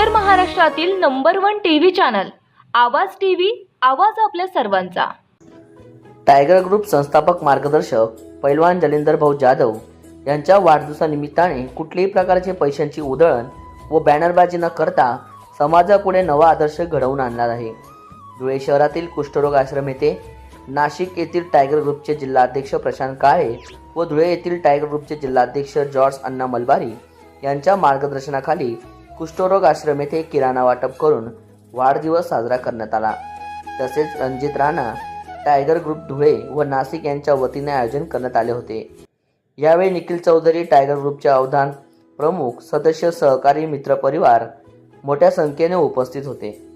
उत्तर महाराष्ट्रातील number one TV channel Awaaz TV Awaaz आपल्या सर्वांचा. टायगर ग्रुप संस्थापक मार्गदर्शक पैलवान जलिंदर भाऊ जाधव यांच्या वाढदिवसानिमित्ताने कुठल्याही प्रकारचे पैशांची उधळण व बॅनरबाजी न करता समाजापुढे नवा आदर्श घडवून आणणार आहे. धुळे शहरातील कुष्ठरोग आश्रम येथे नाशिक येथील टायगर ग्रुपचे जिल्हाध्यक्ष प्रशांत काळे व धुळे येथील टायगर ग्रुपचे जिल्हाध्यक्ष जॉर्ज अण्णा मलबारी यांच्या मार्गदर्शनाखाली कुष्ठरोग आश्रम येथे किराणा वाटप करून वाढदिवस साजरा करण्यात आला. तसेच रणजित राणा टायगर ग्रुप धुळे व नाशिक यांच्या वतीने आयोजन करण्यात आले होते. यावेळी निखिल चौधरी टायगर ग्रुपचे अवधान प्रमुख सदस्य सहकारी मित्रपरिवार मोठ्या संख्येने उपस्थित होते.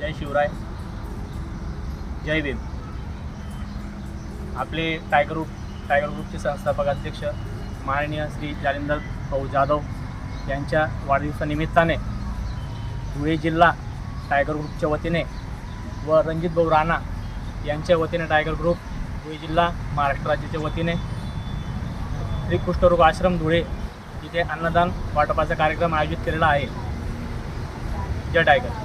जय शिवराय. जय भीम. आपले टायगर ग्रुप टायगर ग्रुपचे संस्थापक अध्यक्ष माननीय श्री जालिंदर भाऊ जाधव यांच्या वाढदिवसानिमित्ताने धुळे जिल्हा टायगर ग्रुपच्या वतीने व रणजित भाऊ राणा यांच्या वतीने टायगर ग्रुप धुळे जिल्हा महाराष्ट्र राज्याच्या वतीने श्री कुष्ठरोग आश्रम धुळे इथे अन्नदान वाटपाचा कार्यक्रम आयोजित केलेला आहे. जय टायगर